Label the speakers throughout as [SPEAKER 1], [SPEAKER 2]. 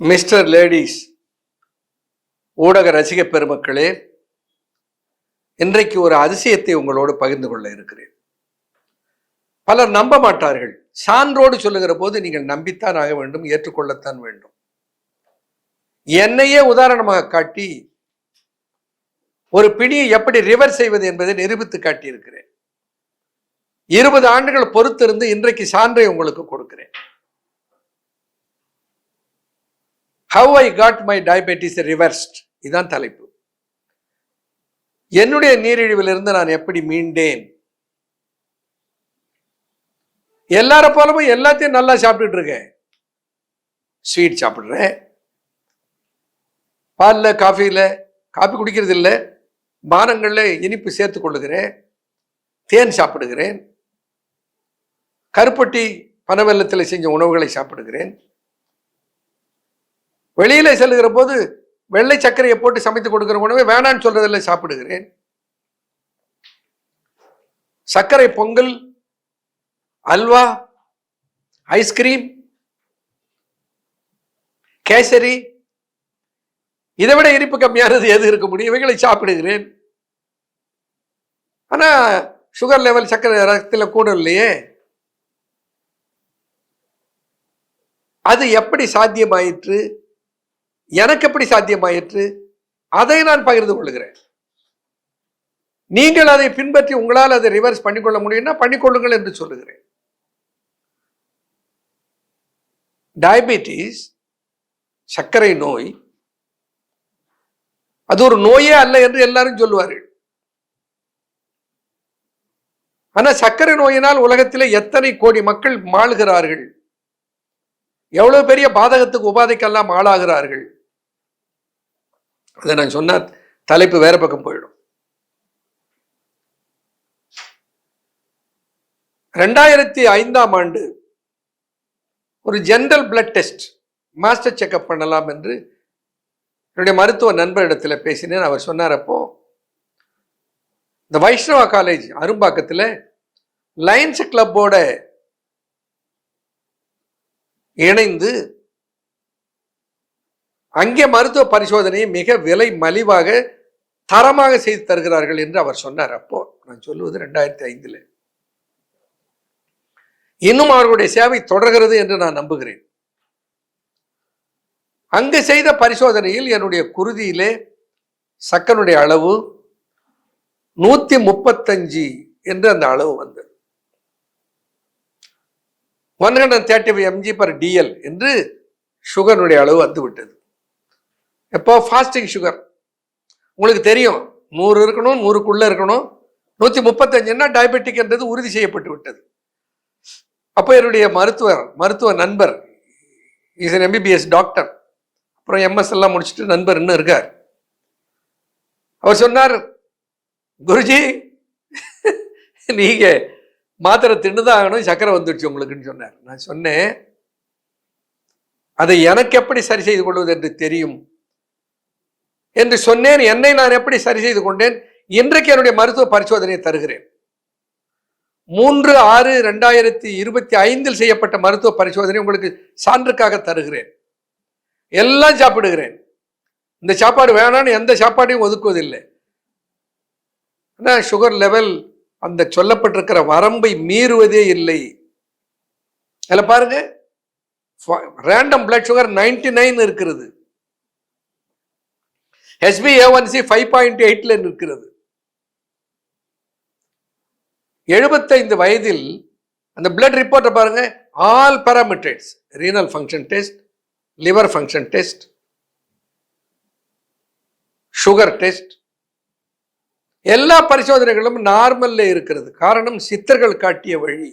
[SPEAKER 1] Mister ladies ஊடக ரசிக பெருமக்களே இன்றைக்கு ஒரு அதிசயத்தை உங்களோடு பகிர்ந்து கொள்ள இருக்கிறேன். பலர் நம்ப மாட்டார்கள். சான்றோடு சொல்லுகிற போது நீங்கள் நம்பித்தான் ஆக வேண்டும் ஏற்றுக்கொள்ளத்தான் வேண்டும். என்னையே உதாரணமாக காட்டி ஒரு பிடியை எப்படி ரிவர் செய்வது என்பதை நிரூபித்து காட்டியிருக்கிறேன். இருபது ஆண்டுகள் பொறுத்திருந்து இன்றைக்கு சான்றை உங்களுக்கு கொடுக்கிறேன். How I got my diabetes reversed இதுதான் தலைப்பு. என்னுடைய நீரிழிவிலிருந்து நான் எப்படி மீண்டேன்? எல்லார போலவும் எல்லாத்தையும் நல்லா சாப்பிட்டுட்டு இருக்கேன். ஸ்வீட் சாப்பிட்றேன். பாலில் காஃபியில் காஃபி குடிக்கிறது இல்லை பானங்களில் இனிப்பு சேர்த்து கொள்ளுகிறேன். தேன் சாப்பிடுகிறேன். கருப்பட்டி பனவெல்லத்தில் செஞ்ச உணவுகளை சாப்பிடுகிறேன். வெளியில செல்லுகிற போது வெள்ளை சர்க்கரையை போட்டு சமைத்து கொடுக்கிற உணவை வேணான்னு சொல்றதில்லை சாப்பிடுகிறேன். சர்க்கரை பொங்கல் அல்வா ஐஸ்கிரீம் கேசரி இதை விட இனிப்பு கம்மியானது எது இருக்க முடியும்? இவைகளை சாப்பிடுகிறேன். ஆனா சுகர் லெவல் சர்க்கரை ரத்தத்தில் கூட இல்லையே. அது எப்படி சாத்தியமாயிற்று? எனக்கு எப்படி சாத்தியமாயிற்று? அதை நான் பகிர்ந்து கொள்கிறேன். நீங்கள் அதை பின்பற்றி உங்களால் அதை ரிவர்ஸ் பண்ணிக்கொள்ள முடியும்னா பண்ணிக்கொள்ளுங்கள் என்று சொல்லுகிறேன். டயபெட்டிஸ் சர்க்கரை நோய் அது ஒரு நோயே அல்ல என்று எல்லாரும் சொல்லுவார்கள். ஆனா சர்க்கரை நோயினால் உலகத்திலே எத்தனை கோடி மக்கள் மாளுகிறார்கள்? எவ்வளவு பெரிய பாதகத்துக்கு உபாதைக்கெல்லாம் ஆளாகிறார்கள்? அதை நான் சொன்னால் தலைப்பு வேற பக்கம் போயிடும். ரெண்டாயிரத்தி ஐந்தாம் ஆண்டு ஒரு general blood test master checkup பண்ணலாம் என்று என்னுடைய மருத்துவ நண்பரிடத்தில் பேசினேன். அவர் சொன்னார் அப்போ இந்த வைஷ்ணவா காலேஜ் அரும்பாக்கத்தில் லயன்ஸ் கிளப்போட இணைந்து அங்கே மருத்துவ பரிசோதனையை மிக விலை மலிவாக தரமாக செய்து தருகிறார்கள் என்று அவர் சொன்னார். அப்போ நான் சொல்லுவது ரெண்டாயிரத்தி ஐந்தில். இன்னும் அவர்களுடைய சேவை தொடர்கிறது என்று நான் நம்புகிறேன். அங்கு செய்த பரிசோதனையில் என்னுடைய குருதியிலே சக்கனுடைய அளவு நூத்தி முப்பத்தஞ்சு என்று அந்த அளவு வந்தது. One hundred thirty five mg per dl என்று சுகருடைய அளவு வந்து விட்டது எப்போ? ஃபாஸ்டிங் சுகர் உங்களுக்கு தெரியும். நூறு இருக்கணும் நூறுக்குள்ளே இருக்கணும். நூற்றி முப்பத்தஞ்சுன்னா டயபெட்டிக் என்றது உறுதி செய்யப்பட்டு விட்டது. அப்போ என்னுடைய மருத்துவர் மருத்துவ நண்பர் இஸ் என் எம்பிபிஎஸ் டாக்டர் அப்புறம் எம்எஸ் எல்லாம் முடிச்சுட்டு நண்பர் இன்னும் இருக்கார். அவர் சொன்னார் குருஜி நீங்கள் மாத்திரை தின்னுதான் ஆகணும் சக்கரை வந்துடுச்சு உங்களுக்குன்னு சொன்னார். நான் சொன்னேன் அதை எனக்கு எப்படி சரி செய்து கொள்வது என்று தெரியும்? என்று சொன்னேன் என்னை நான் எப்படி சரி செய்து கொண்டேன்? இன்றைக்கு என்னுடைய மருத்துவ பரிசோதனையை தருகிறேன். மூன்று ஆறு ரெண்டாயிரத்தி இருபத்தி ஐந்தில் செய்யப்பட்ட மருத்துவ பரிசோதனை உங்களுக்கு சான்றுக்காக தருகிறேன். எல்லாம் சாப்பிடுகிறேன். இந்த சாப்பாடு வேணான்னு எந்த சாப்பாடையும் ஒதுக்குவதில்லை. ஆனால் சுகர் லெவல் அந்த சொல்லப்பட்டிருக்கிற வரம்பை மீறுவதே இல்லை. அதில் பாருங்க random blood sugar ninety nine இருக்கிறது. SP A one C five point எயிட்ல நிற்கிறது. எழுபத்தைந்து வயதில் அந்த பிளட் ரிப்போர்ட்டை பாருங்க all parameters renal function test liver function test sugar test எல்லா பரிசோதனைகளும் நார்மல்ல இருக்கிறது. காரணம் சித்தர்கள் காட்டிய வழி.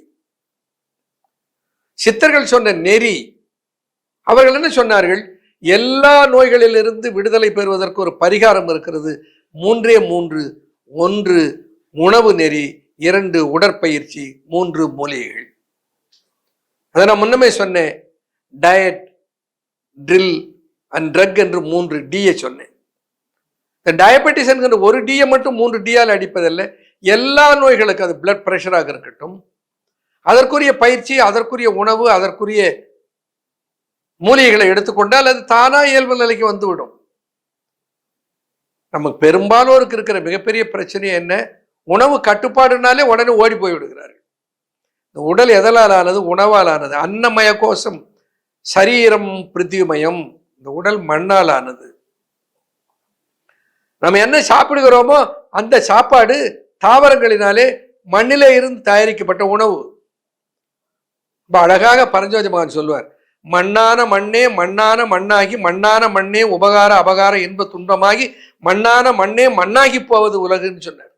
[SPEAKER 1] சித்தர்கள் சொன்ன நெறி. அவர்கள் என்ன சொன்னார்கள்? எல்லா நோய்களிலிருந்து விடுதலை பெறுவதற்கு ஒரு பரிகாரம் இருக்கிறது. மூன்றே மூன்று ஒன்று உணவு நெறி இரண்டு உடற்பயிற்சி மூன்று மூலிகைகள் அதை நான் முன்னமே சொன்னேன். டயட் ட்ரில் அண்ட் ட்ரக் என்று மூன்று டியை சொன்னேன். இந்த டயபெட்டிஸ் என்கிற ஒரு டியை மட்டும் மூன்று டியால் அடிப்பதில்லை. எல்லா நோய்களுக்கும் அது பிளட் ப்ரெஷராக இருக்கட்டும். அதற்குரிய பயிற்சி அதற்குரிய உணவு அதற்குரிய மூலிகைகளை எடுத்துக்கொண்டால் அது தானா இயல்பு நிலைக்கு வந்துவிடும். நமக்கு பெரும்பாலோருக்கு இருக்கிற மிகப்பெரிய பிரச்சனை என்ன? உணவு கட்டுப்பாடுனாலே உடனே ஓடி போய் விடுகிறார்கள். இந்த உடல் எதலால் ஆனது? உணவால் ஆனது. அன்னமய கோஷம் சரீரம் பிருத்திவிமயம் இந்த உடல் மண்ணால் ஆனது. நம்ம என்ன சாப்பிடுகிறோமோ அந்த சாப்பாடு தாவரங்களினாலே மண்ணில இருந்து தயாரிக்கப்பட்ட உணவு. ரொம்ப அழகாக பரஞ்சோதி மகான் சொல்லுவார் மண்ணான மண்ணே மண்ணான மண்ணாகி மண்ணான மண்ணே உபகார அபகார இன்ப துன்பமாகி மண்ணான மண்ணே மண்ணாகி போவது உலகுன்னு சொன்னார்.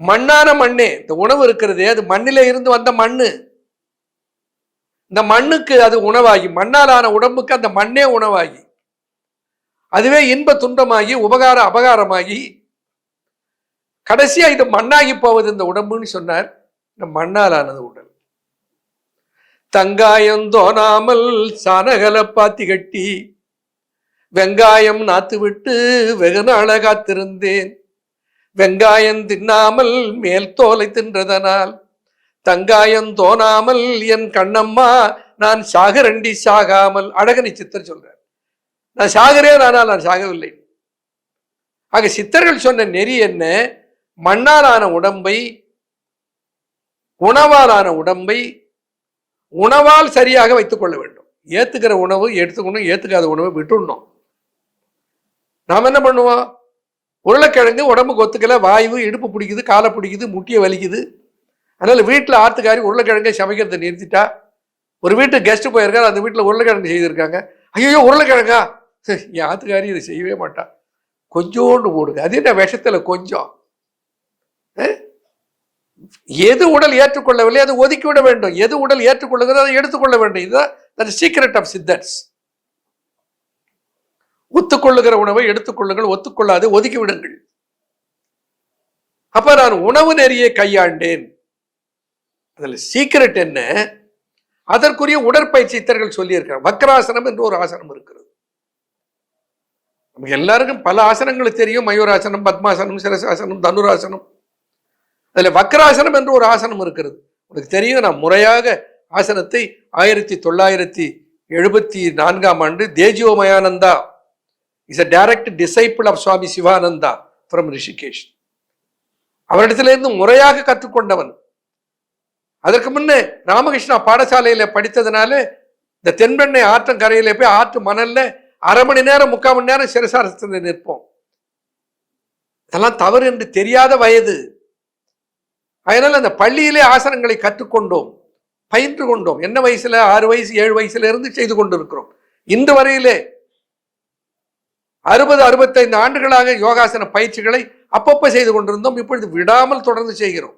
[SPEAKER 1] மண்ணான மண்ணே இந்த உணவு இருக்கிறதே அது மண்ணில இருந்து வந்த மண்ணு. இந்த மண்ணுக்கு அது உணவாகி மண்ணாலான உடம்புக்கு அந்த மண்ணே உணவாகி. அதுவே இன்ப துன்பமாகி உபகார அபகாரமாகி கடைசியா இது மண்ணாகி போவது இந்த உடம்புன்னு சொன்னார். இந்த மண்ணாலானது உடல் தங்காயம் தோணாமல் சனகல பாத்தி கட்டி வெங்காயம் நாத்து விட்டு வெகு நாள காத்திருந்தேன். வெங்காயம் தின்னாமல் மேல் தோலை தின்றதனால் தங்காயம் தோணாமல் என் கண்ணம்மா நான் சாகரண்டி சாகாமல் அழகனை சித்தர் சொல்றார். நான் சாகிறேன் ஆனால் நான் சாகவில்லை. ஆக சித்தர்கள் சொன்ன நெறி என்ன? மண்ணாலான உடம்பை உணவாலான உடம்பை உணவால் சரியாக வைத்துக் கொள்ள வேண்டும். ஏத்துக்கிற உணவு எடுத்துக்கணும் ஏத்துக்காத உணவை விட்டுடணும். நாம் என்ன பண்ணுவோம்? உருளைக்கிழங்கு உடம்புக்கு ஒத்துக்கல வாய்வு இடுப்பு பிடிக்குது காலை பிடிக்குது முட்டியை வலிக்குது. அதனால வீட்டில் ஆத்துக்காரி உருளைக்கிழங்கை சமைக்கிறத நிறுத்திட்டா ஒரு வீட்டுக்கு கெஸ்ட் போயிருக்காரு அந்த வீட்டில் உருளைக்கிழங்கு செய்திருக்காங்க. ஐயோ உருளைக்கிழங்கா? என் ஆத்துக்காரி இதை செய்யவே மாட்டா. கொஞ்சோண்டு போடுங்க. அது என்ன விஷத்துல கொஞ்சம்? அஹ்? எது உடல் ஏற்றுக்கொள்ளவில்லை அதை ஒதுக்கி விட வேண்டும். எது உடல் ஏற்றுக்கொள்ளுகிறதோ அதை எடுத்துக்கொள்ள வேண்டும். இதுதான் சீக்ரெட் ஆஃப் சித்தர்ஸ் ஒத்துக்கொள்ளுகிற உணவை எடுத்துக்கொள்ளுங்கள் ஒத்துக்கொள்ளாது ஒதுக்கி விடுங்கள் அப்ப நான் உணவு நெறியை கையாண்டேன். அதில் சீக்கிரட் என்ன? அதற்குரிய உடற்பயிற்சி சித்தர்கள் சொல்லியிருக்கிறார் வக்ராசனம் என்று ஒரு ஆசனம் இருக்கிறது. நமக்கு எல்லாருக்கும் பல ஆசனங்கள் தெரியும். மயூராசனம் பத்மாசனம் சிரசாசனம் தனுராசனம். அதில் வக்ராசனம் என்று ஒரு ஆசனம் இருக்கிறது. உனக்கு தெரியும் நான் முறையாக ஆசனத்தை ஆயிரத்தி தொள்ளாயிரத்தி எழுபத்தி நான்காம் ஆண்டு Tejomayananda is a direct disciple of Swami Sivananda from Rishikesh அவரிடத்திலிருந்து முறையாக கற்றுக்கொண்டவன். அதற்கு முன்னே ராமகிருஷ்ணா பாடசாலையில் படித்ததுனால இந்த தென்பெண்ணை ஆற்றங்கரையில் போய் ஆற்று மணல்ல அரை மணி நேரம் முக்கால் மணி நேரம் சிரசாரத்தில் நிற்போம். இதெல்லாம் தவறு என்று தெரியாத வயது. அதனால் அந்த பள்ளியிலே ஆசனங்களை கற்றுக்கொண்டோம் பயின்று கொண்டோம். என்ன வயசுல? ஆறு வயசு ஏழு வயசுல இருந்து செய்து கொண்டிருக்கிறோம். இன்று வரையிலே அறுபது அறுபத்தைந்து ஆண்டுகளாக யோகாசன பயிற்சிகளை அப்பப்போ செய்து கொண்டிருந்தோம். இப்பொழுது விடாமல் தொடர்ந்து செய்கிறோம்.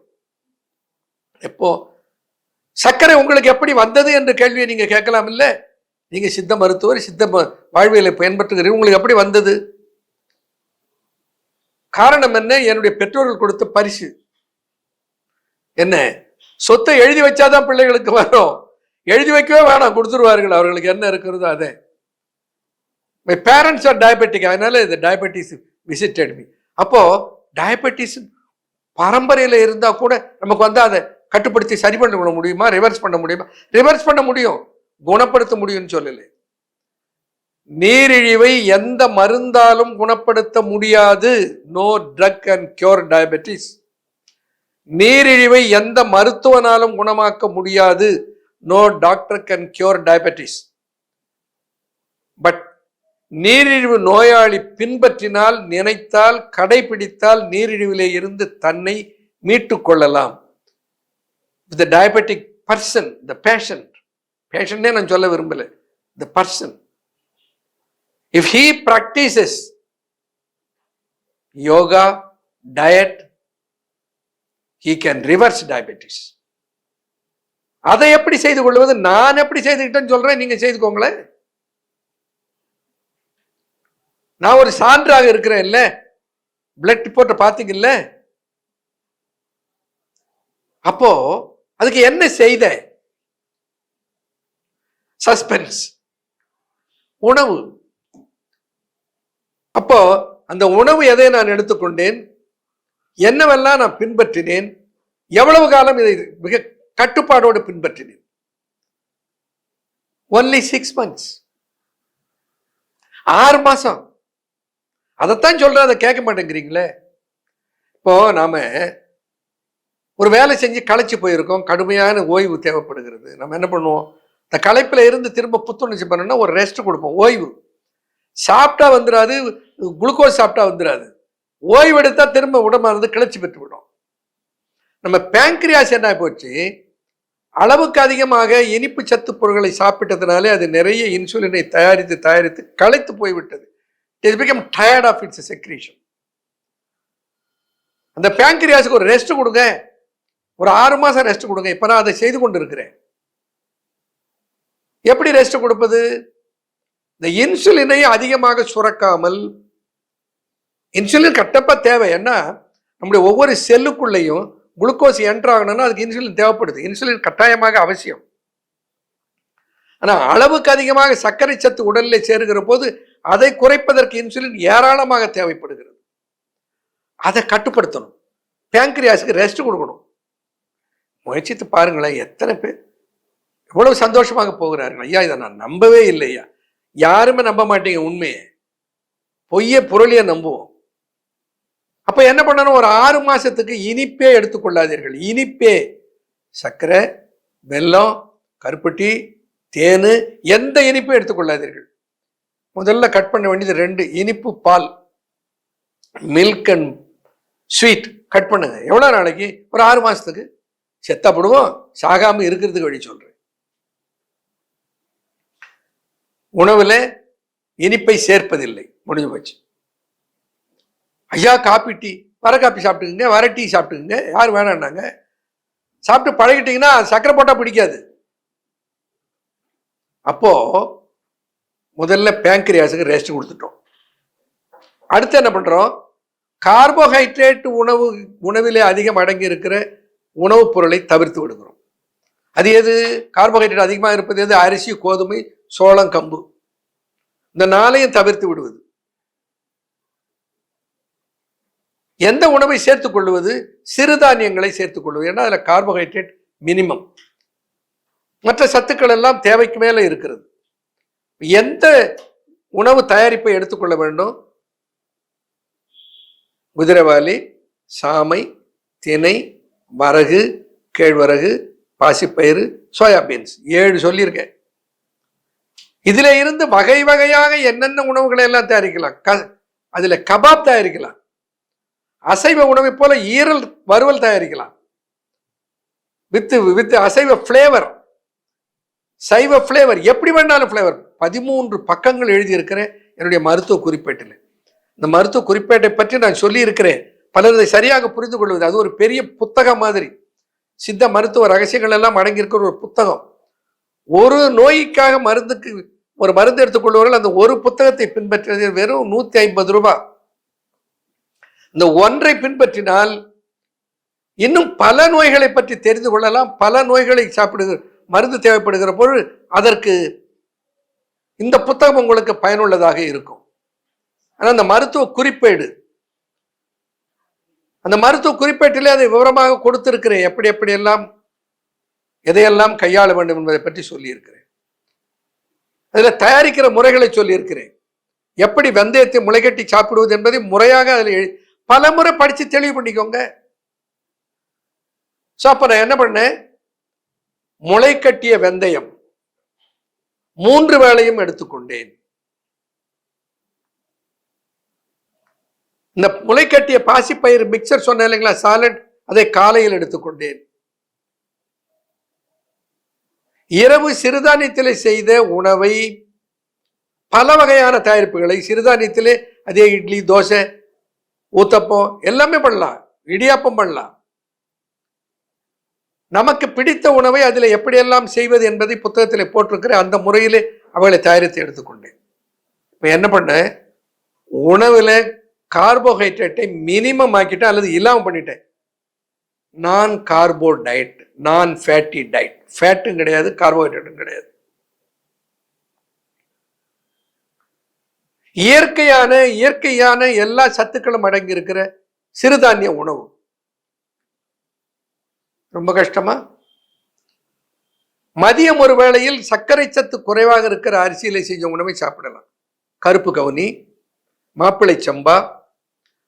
[SPEAKER 1] எப்போ? சர்க்கரை உங்களுக்கு எப்படி வந்தது என்ற கேள்வியை நீங்க கேட்கலாம் இல்லை? நீங்க சித்த மருத்துவர் சித்த வாழ்வியலை பயன்படுத்துகிறீங்க உங்களுக்கு எப்படி வந்தது? காரணம் என்ன? என்னுடைய பெற்றோர்கள் கொடுத்த பரிசு. என்ன? சொத்தை எழுதி வச்சாதான் பிள்ளைகளுக்கு வரும். எழுதி வைக்கவே வேணாம் கொடுத்துருவார்கள். அவர்களுக்கு என்ன இருக்கிறதோ அதை. மை பேரண்ட்ஸ் ஆர் டயபெட்டிக் அதனால இந்த டயபெட்டிஸ் விசிட்டட் மீ அப்போ டயபெட்டிஸ் பரம்பரையில் இருந்தால் கூட நமக்கு வந்து அதை கட்டுப்படுத்தி சரி பண்ண முடியுமா? ரிவர்ஸ் பண்ண முடியுமா? ரிவர்ஸ் பண்ண முடியும். குணப்படுத்த முடியும்னு சொல்லலை. நீரிழிவை எந்த மருந்தாலும் குணப்படுத்த முடியாது. No drug and cure diabetes நீரிழிவை எந்த மருத்துவனாலும் குணமாக்க முடியாது. No doctor can cure diabetes but நீரிழிவு நோயாளி பின்பற்றினால் நினைத்தால் கடைபிடித்தால் நீரிழிவிலே இருந்து தன்னை மீட்டுக் கொள்ளலாம். The diabetic person the patient பேஷண்டே நான் சொல்ல விரும்பலை. The person if he practises yoga diet he can reverse diabetes அதை எப்படி செய்து கொள்வது? நான் எப்படி செய்துக்கிட்டேன்னு சொல்றேன். நீங்க செய்துக்கோங்களேன் நான் ஒரு சான்றாக இருக்கிறேன் இல்ல பிளட் ரிப்போர்ட்டை பார்த்தீங்கல்ல. அப்போ அதுக்கு என்ன செய்த? சஸ்பென்ஸ் உணவு. அப்போ அந்த உணவு எதை நான் எடுத்துக்கொண்டேன்? என்னவெல்லாம் நான் பின்பற்றினேன்? எவ்வளவு காலம் இதை மிக கட்டுப்பாடோடு பின்பற்றினேன்? ஒன்லி சிக்ஸ் மந்த்ஸ் ஆறு மாசம். அதைத்தான் சொல்றேன் அதை கேட்க மாட்டேங்கிறீங்களே? இப்போ நாம ஒரு வேலை செஞ்சு களைச்சு போயிருக்கோம் கடுமையான ஓய்வு தேவைப்படுகிறது. நம்ம என்ன பண்ணுவோம்? இந்த களைப்பில் இருந்து திரும்ப புத்துணர்ச்சி பண்ணணும்னா ஒரு ரெஸ்ட் கொடுப்போம் ஓய்வு. சாப்பிட்டா வந்துடாது குளுக்கோஸ் சாப்பிட்டா வந்துடாது ஓய்வெடுத்தா திரும்ப உடம்பானது கிளர்ச்சி பெற்று விடும் நம்ம பேங்க்ரியாஸ் என்ன போச்சு? அளவுக்கு அதிகமாக இனிப்பு சத்து பொருட்களை சாப்பிட்டதுனாலே அது நிறைய இன்சுலினை தயாரித்து தயாரித்து களைத்து போய்விட்டது. It become tired of its secretion அந்த பேங்க்ரியாஸுக்கு ஒரு ரெஸ்ட் கொடுங்க. ஒரு ஆறு மாதம் ரெஸ்ட் கொடுங்க. இப்போ நான் அதை செய்து கொண்டு இருக்கிறேன் எப்படி ரெஸ்ட் கொடுப்பது? இந்த இன்சுலினை அதிகமாக சுரக்காமல் இன்சுலின் கட்டப்பாக தேவை. ஏன்னா நம்முடைய ஒவ்வொரு செல்லுக்குள்ளேயும் குளுக்கோஸ் என்ட்ரு ஆகணும்னா அதுக்கு இன்சுலின் தேவைப்படுது. இன்சுலின் கட்டாயமாக அவசியம். ஆனால் அளவுக்கு அதிகமாக சர்க்கரை சத்து உடலில் சேருகிற போது அதை குறைப்பதற்கு இன்சுலின் ஏராளமாக தேவைப்படுகிறது. அதை கட்டுப்படுத்தணும். பேங்க்ரியாஸுக்கு ரெஸ்ட் கொடுக்கணும். முயற்சித்து பாருங்களேன் எத்தனை பேர் எவ்வளவு சந்தோஷமாக போகிறார்கள். ஐயா இதை நான் நம்பவே இல்லையா யாருமே நம்ப மாட்டீங்க உண்மையை. பொய்ய பொருளிய நம்புவோம். அப்ப என்ன பண்ணணும்? ஒரு ஆறு மாசத்துக்கு இனிப்பே எடுத்துக்கொள்ளாதீர்கள் இனிப்பே. சர்க்கரை வெல்லம் கருப்பட்டி தேனு எந்த இனிப்பும் எடுத்துக்கொள்ளாதீர்கள் முதல்ல கட் பண்ண வேண்டியது ரெண்டு இனிப்பு பால். Milk and sweet. கட் பண்ணுங்க. எவ்வளோ நாளைக்கு? ஒரு ஆறு மாசத்துக்கு. செத்தப்படுவோம் சாகாம இருக்கிறதுக்கு வழி சொல்றேன். உணவுல இனிப்பை சேர்ப்பதில்லை. முடிஞ்சு போச்சு. ஐயா காப்பி டீ. வர காப்பி சாப்பிட்டுக்குங்க வர டீ சாப்பிட்டுக்குங்க. யார் வேணான்னாங்க. சாப்பிட்டு பழகிட்டீங்கன்னா சக்கரை போட்டால் பிடிக்காது. அப்போது முதல்ல பேங்க்ரியாஸுக்கு ரெஸ்ட் கொடுத்துட்டோம். அடுத்து என்ன பண்ணுறோம் கார்போஹைட்ரேட் உணவு உணவிலே அதிகம் அடங்கி இருக்கிற உணவுப் பொருளை தவிர்த்து விடுகிறோம். அது எது? கார்போஹைட்ரேட் அதிகமாக இருப்பது எது? அரிசி கோதுமை சோளம் கம்பு. இந்த நாளையும் தவிர்த்து விடுவது. எந்த உணவை சேர்த்துக்கொள்வது சிறுதானியங்களை சேர்த்துக்கொள்வது ஏன்னா அதில் கார்போஹைட்ரேட் மினிமம் மற்ற சத்துக்கள் எல்லாம் தேவைக்கு மேலே இருக்கிறது. எந்த உணவு தயாரிப்பை எடுத்துக்கொள்ள வேண்டும்? குதிரைவாலி சாமை தினை வரகு கேழ்வரகு பாசிப்பயிறு சோயாபீன்ஸ் ஏழு சொல்லியிருக்கேன். இதில் இருந்து வகை வகையாக என்னென்ன உணவுகளை எல்லாம் தயாரிக்கலாம்? க அதில் கபாப் தயாரிக்கலாம். அசைவ உணவை போல ஈரல் வறுவல் தயாரிக்கலாம். வித்து வித்து அசைவ ஃப்ளேவர் சைவ ஃப்ளேவர் எப்படி வேணாலும் ஃப்ளேவர் பதிமூன்று பக்கங்கள் எழுதியிருக்கிறேன். என்னுடைய மருத்துவ குறிப்பேட்டில். இந்த மருத்துவ குறிப்பேட்டை பற்றி நான் சொல்லியிருக்கிறேன். பலர் இதை சரியாக புரிந்து கொள்வது. அது ஒரு பெரிய புத்தகம் மாதிரி. சித்த மருத்துவ ரகசியங்கள் எல்லாம் அடங்கியிருக்கிற ஒரு புத்தகம். ஒரு நோய்க்காக மருந்துக்கு ஒரு மருந்து எடுத்துக்கொள்வர்கள் அந்த ஒரு புத்தகத்தை பின்பற்றுவது வெறும் நூற்றி ஐம்பது ரூபாய் இந்த ஒன்றை பின்பற்றினால் இன்னும் பல நோய்களை பற்றி தெரிந்து கொள்ளலாம். பல நோய்களை சாப்பிடுகிற மருந்து தேவைப்படுகிற பொருள் அதற்கு இந்த புத்தகம் உங்களுக்கு பயனுள்ளதாக இருக்கும். ஆனால் அந்த மருத்துவ குறிப்பேடு. அந்த மருத்துவ குறிப்பேட்டிலே அதை விவரமாக கொடுத்திருக்கிறேன். எப்படி எப்படியெல்லாம் எதையெல்லாம் கையாள வேண்டும் என்பதை பற்றி சொல்லியிருக்கிறேன். அதில் தயாரிக்கிற முறைகளை சொல்லியிருக்கிறேன். எப்படி வெந்தயத்தை முளைகட்டி சாப்பிடுவது என்பதை முறையாக அதில் பல முறை படித்து தெளிவு பண்ணிக்கோங்க. ஸோ அப்போ நான் என்ன பண்ணேன்? முளை கட்டிய வெந்தயம் மூன்று வேளையும் எடுத்துக்கொண்டேன். இந்த முளை கட்டிய பாசிப்பயிர் மிக்சர் சொன்னேன் இல்லைங்களா? சாலட் அதை காலையில் எடுத்துக்கொண்டேன். இரவு சிறுதானியத்திலே செய்த உணவை பல வகையான தயாரிப்புகளை சிறுதானியத்திலே அதே இட்லி தோசை ஊத்தப்பம் எல்லாமே பண்ணலாம் இடியாப்பம் பண்ணலாம். நமக்கு பிடித்த உணவை அதில் எப்படியெல்லாம் செய்வது என்பதை புத்தகத்தில் போட்டிருக்கிற அந்த முறையிலே அவளை தயாரித்து எடுத்துக்கொண்டேன். இப்போ என்ன பண்ணேன் உணவில் கார்போஹைட்ரேட்டை மினிமம் ஆக்கிட்டேன் அல்லது இல்லாமல் பண்ணிட்டேன். நான் கார்போ டயட் நான் ஃபேட்டி டயட் ஃபேட்டும் கிடையாது கார்போஹைட்ரேட்டும் கிடையாது. இயற்கையான இயற்கையான எல்லா சத்துக்களும் அடங்கி இருக்கிற சிறுதானிய உணவு. ரொம்ப கஷ்டமா? மதியம் ஒரு வேளையில் சர்க்கரை சத்து குறைவாக இருக்கிற அரிசியில செஞ்ச உணவை சாப்பிடலாம். கருப்பு கவுனி மாப்பிளை சம்பா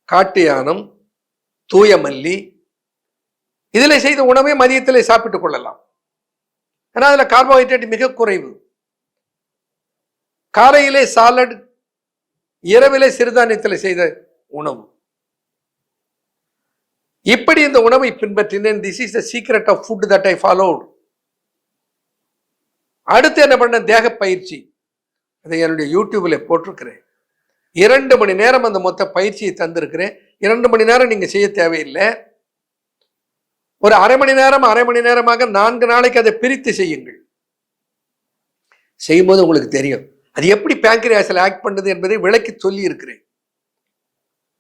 [SPEAKER 1] காட்டு யானம் தூய மல்லி இதில் செய்த உணவை மதியத்தில் சாப்பிட்டுக் கொள்ளலாம். ஏன்னா அதில் கார்போஹைட்ரேட் மிக குறைவு. காலையிலே சாலட் இரவிலே சிறுதானியத்தில் செய்த உணவு. இப்படி இந்த உணவை பின்பற்றினேன். This is the secret of food that I followed அடுத்து என்ன பண்ண தேக பயிற்சி. அதை என்னுடைய யூடியூப்ல போட்டிருக்கிறேன். இரண்டு மணி நேரம் அந்த மொத்த பயிற்சியை தந்திருக்கிறேன். இரண்டு மணி நேரம் நீங்க செய்ய தேவையில்லை. ஒரு அரை மணி நேரம் அரை மணி நேரமாக நான்கு நாளைக்கு அதை பிரித்து செய்யுங்கள். செய்யும்போது உங்களுக்கு தெரியும். அது எப்படி பேங்க்ரியாஸில் ஆக்ட் பண்ணுது என்பதை விளக்கி சொல்லி இருக்கிறேன்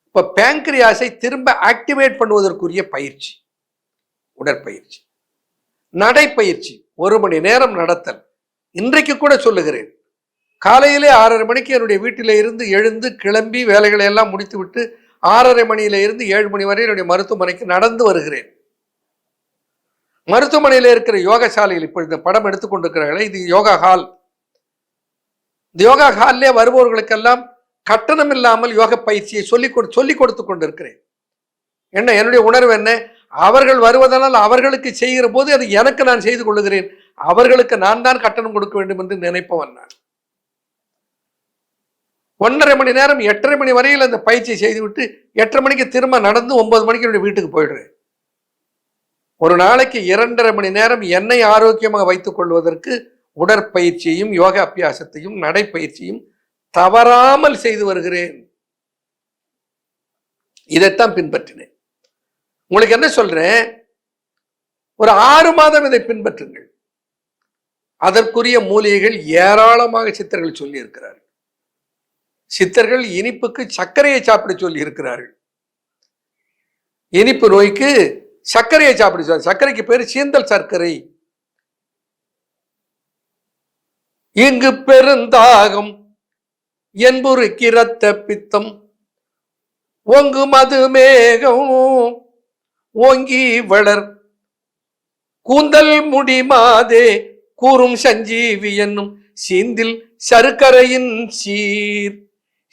[SPEAKER 1] இப்போ பேங்க்ரியாஸை திரும்ப ஆக்டிவேட் பண்ணுவதற்குரிய பயிற்சி உடற்பயிற்சி நடைப்பயிற்சி ஒரு மணி நேரம் நடத்தல். இன்றைக்கு கூட சொல்லுகிறேன். காலையிலே ஆறரை மணிக்கு என்னுடைய வீட்டில் இருந்து எழுந்து கிளம்பி வேலைகளை எல்லாம் முடித்துவிட்டு ஆறரை மணியில இருந்து ஏழு மணி வரை என்னுடைய மருத்துவமனைக்கு நடந்து வருகிறேன். மருத்துவமனையில் இருக்கிற யோகா சாலையில் இப்போ இந்த படம் எடுத்துக்கொண்டிருக்கிறார்களே இது யோகா ஹால். இந்த யோகா ஹாலிலே வருபவர்களுக்கெல்லாம் கட்டணம் இல்லாமல் யோக பயிற்சியை சொல்லி கொடு சொல்லி கொடுத்து கொண்டிருக்கிறேன். என்ன என்னுடைய உணர்வு என்ன? அவர்கள் வருவதனால் அவர்களுக்கு செய்கிற போது அது எனக்கு நான் செய்து கொள்ளுகிறேன். அவர்களுக்கு நான் தான் கட்டணம் கொடுக்க வேண்டும் என்று நினைப்பவன் நான். ஒன்றரை மணி நேரம் எட்டரை மணி வரையில் அந்த பயிற்சியை செய்துவிட்டு எட்டரை மணிக்கு திரும்ப நடந்து ஒன்பது மணிக்கு என்னுடைய வீட்டுக்கு போயிடுறேன். ஒரு நாளைக்கு இரண்டரை மணி நேரம் என்னை ஆரோக்கியமாக வைத்துக் கொள்வதற்கு உடற்பயிற்சியையும் யோகா அபியாசத்தையும் நடைப்பயிற்சியும் தவறாமல் செய்து வருகிறேன். இதைத்தான் பின்பற்றினேன். உங்களுக்கு என்ன சொல்றேன்? ஒரு ஆறு மாதம் இதை பின்பற்றுங்கள். அதற்குரிய மூலிகைகள் ஏராளமாக சித்தர்கள் சொல்லி இருக்கிறார்கள் சித்தர்கள் இனிப்புக்கு சர்க்கரையை சாப்பிட சொல்லி இருக்கிறார்கள் இனிப்பு நோய்க்கு சர்க்கரையை சாப்பிட சொல்லி சர்க்கரைக்கு பேர் சீந்தல் சர்க்கரை. இங்கு பெருந்தாகம் என்பொரு கிரத்த பித்தம். ஒங்கு மது மேகம் ஓங்கி வளர். கூந்தல் முடி மாதே கூறும் சஞ்சீவி என்னும் சீந்தில் சர்க்கரையின் சீர்.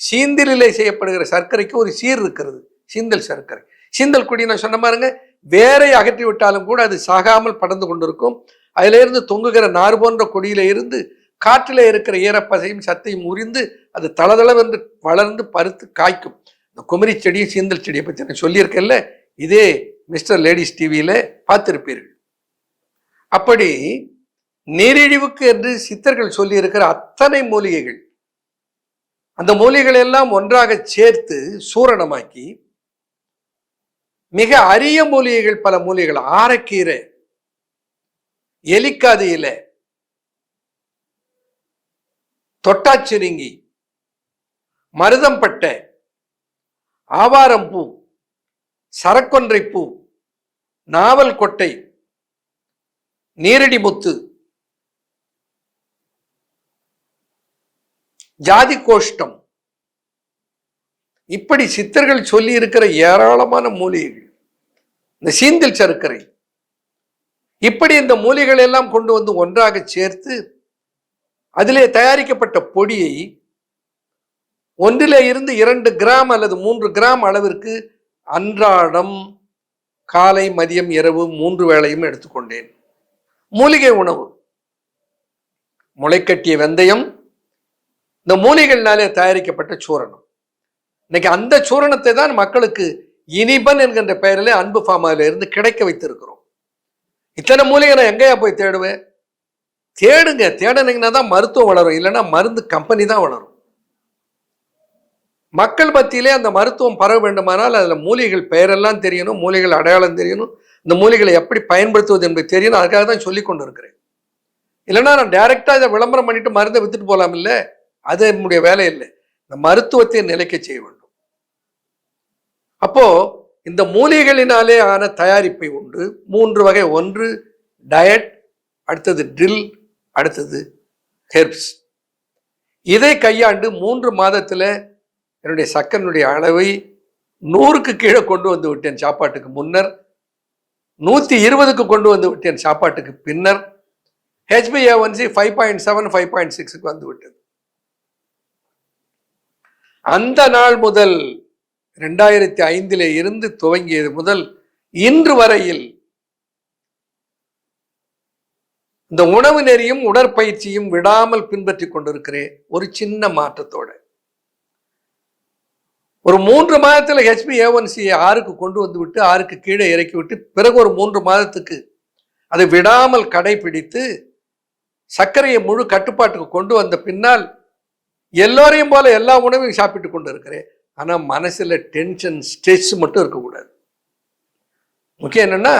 [SPEAKER 1] சீந்திலே செய்யப்படுகிற சர்க்கரைக்கு ஒரு சீர் இருக்கிறது சீந்தல் சர்க்கரை. சீந்தல் குடி நான் சொன்ன பாருங்க வேரை அகற்றி விட்டாலும் கூட அது சாகாமல் படர்ந்து கொண்டிருக்கும். அதிலிருந்து தொங்குகிற நார் போன்ற கொடியில இருந்து காற்றில் இருக்கிற ஈரப்பசையும் சத்தையும் முறிந்து அது தளதளவென்று வளர்ந்து பருத்து காய்க்கும். இந்த குமரி செடியும் சீந்தல் செடியை பற்றி நான் சொல்லியிருக்கேன்ல இதே மிஸ்டர் லேடிஸ் டிவியில் பார்த்திருப்பீர்கள். அப்படி நீரிழிவுக்கு என்று சித்தர்கள் சொல்லியிருக்கிற அத்தனை மூலிகைகள் அந்த மூலிகைகளை எல்லாம் ஒன்றாக சேர்த்து சூரணமாக்கி மிக அரிய மூலிகைகள் பல மூலிகைகள் ஆரக்கீரை எலிக்காது இலை தொட்டாச்சிருங்கி மருதம்பட்டை ஆவாரம்பூ சரக்கொன்றை பூ நாவல் கொட்டை நீரடி முத்து ஜாதி கோஷ்டம். இப்படி சித்தர்கள் சொல்லி இருக்கிற ஏராளமான மூலிகைகள். இந்த சீந்தில் சர்க்கரை. இப்படி இந்த மூலிகள் எல்லாம் கொண்டு வந்து ஒன்றாக சேர்த்து அதிலே தயாரிக்கப்பட்ட பொடியை ஒன்றிலே இருந்து இரண்டு கிராம் அல்லது மூன்று கிராம் அளவிற்கு அன்றாடம் காலை மதியம் இரவு மூன்று வேளையும் எடுத்துக்கொண்டேன். மூலிகை உணவு. முளைக்கட்டிய வெந்தயம். இந்த மூலிகைகள்னாலே தயாரிக்கப்பட்ட சூரணம். இன்னைக்கு அந்த சூரணத்தை தான் மக்களுக்கு இனிபன் என்கின்ற பெயரில் அன்பு ஃபார்மால இருந்து கிடைக்க வைத்திருக்கிறோம். இத்தனை மூலிகை நான் எங்கேயா போய் தேடுவேன்? தேடுங்க. தேடனீங்கன்னா தான் மருத்துவம் வளரும். இல்லைன்னா மருந்து கம்பெனி தான் வளரும். மக்கள் மத்தியிலே அந்த மருத்துவம் பரவ வேண்டுமானால் அதில் மூலிகைகள் பெயரெல்லாம் தெரியணும் மூலிகைகள் அடையாளம் தெரியணும். இந்த மூலிகளை எப்படி பயன்படுத்துவது என்பது தெரியணும். அதுக்காக தான் சொல்லி கொண்டு இருக்கிறேன் இல்லைன்னா நான் டைரெக்டாக இதை விளம்பரம் பண்ணிட்டு மருந்தை வித்துட்டு போகலாம் இல்லை? அது என்னுடைய வேலை இல்லை. இந்த மருத்துவத்தை நிலைக்க செய்ய வேண்டும். அப்போ இந்த மூலிகைகளினாலே ஆன தயாரிப்பை உண்டு. மூன்று வகை. ஒன்று டயட் அடுத்தது ட்ரில் அடுத்தது ஹெர்ப்ஸ். இதை கையாண்டு மூன்று மாதத்தில் என்னுடைய சக்கரனுடைய அளவை நூறுக்கு கீழே கொண்டு வந்து விட்டேன் சாப்பாட்டுக்கு முன்னர். நூற்றி இருபதுக்கு கொண்டு வந்து விட்டேன் சாப்பாட்டுக்கு பின்னர். ஹெச்பிஏஒன்சி five point seven five point சிக்ஸுக்கு வந்து விட்டது. அந்த நாள் முதல் ரெண்டாயிரத்தி ஐந்திலே இருந்து துவங்கியது முதல் இன்று வரையில் இந்த உணவு நெறியும் உடற்பயிற்சியும் விடாமல் பின்பற்றி கொண்டிருக்கிறேன். ஒரு சின்ன மாற்றத்தோட. ஒரு மூன்று மாதத்தில் ஹெச்பி ஏஒன்சி ஆறுக்கு கொண்டு வந்து விட்டு ஆறுக்கு கீழே இறக்கி விட்டு பிறகு ஒரு மூன்று மாதத்துக்கு அதை விடாமல் கடைபிடித்து சர்க்கரையை முழு கட்டுப்பாட்டுக்கு கொண்டு வந்த பின்னால் எல்லோரையும் போல எல்லா உணவையும் சாப்பிட்டு கொண்டு இருக்கிறேன் ஆனால் மனசில் டென்ஷன் ஸ்ட்ரெஸ் மட்டும் இருக்கக்கூடாது. முக்கியம் என்னென்னா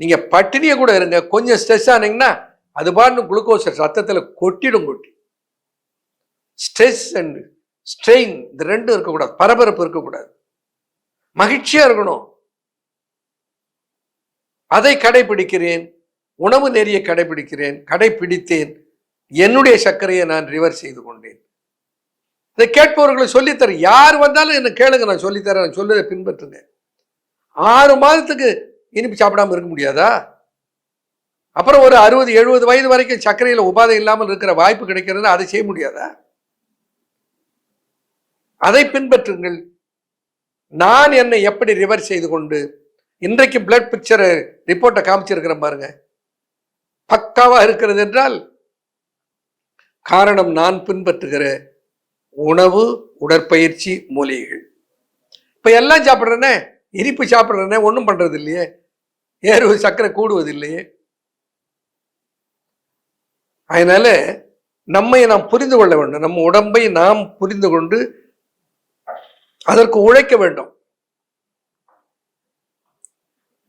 [SPEAKER 1] நீங்கள் பட்டினியை கூட இருங்க. கொஞ்சம் ஸ்ட்ரெஸ் ஆனீங்கன்னா அது பாட்டு குளுக்கோஸ் ரத்தத்தில் கொட்டிடும் கொட்டி. ஸ்ட்ரெஸ் அண்ட் ஸ்ட்ரெயின் இந்த ரெண்டும் இருக்கக்கூடாது. பரபரப்பு இருக்கக்கூடாது. மகிழ்ச்சியா இருக்கணும். அதை கடைபிடிக்கிறேன். உணவு நெறியை கடைபிடிக்கிறேன். கடைபிடித்தேன். என்னுடைய சர்க்கரையை நான் ரிவர் செய்து கொண்டேன். இதை கேட்பவர்களை சொல்லித்தரேன் யார் வந்தாலும் என்ன கேளுங்க நான் சொல்லித்தரேன். நான் சொல்லுறதை பின்பற்றுங்க. ஆறு மாதத்துக்கு இனிப்பு சாப்பிடாம இருக்க முடியாதா? அப்புறம் ஒரு அறுபது எழுபது வயது வரைக்கும் சர்க்கரையில் உபாதை இல்லாமல் இருக்கிற வாய்ப்பு கிடைக்கிறது அதை செய்ய முடியாதா? அதை பின்பற்றுங்கள். நான் என்னை எப்படி ரிவர் செய்து கொண்டு இன்றைக்கு பிளட் பிக்சரை ரிப்போர்ட்டை காமிச்சிருக்கிறேன் பாருங்க. பக்காவாக இருக்கிறது என்றால் காரணம் நான் பின்பற்றுகிற உணவு உடற்பயிற்சி மூலிகைகள். இப்போ எல்லாம் சாப்பிட்றேனே இனிப்பு சாப்பிட்றேனே ஒன்றும் பண்ணுறது இல்லையே ஏறு சர்க்கரை கூடுவது இல்லையே அதனால நம்மை நாம் புரிந்து கொள்ள வேண்டும். நம்ம உடம்பை நாம் புரிந்து கொண்டு அதற்கு உழைக்க வேண்டும்.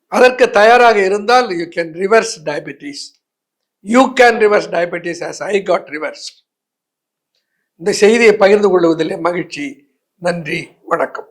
[SPEAKER 1] அதற்கு தயாராக இருந்தால் you can reverse diabetes you can reverse diabetes as I got reverse இந்த செய்தியை பகிர்ந்து கொள்வதிலே மகிழ்ச்சி. நன்றி. வணக்கம்.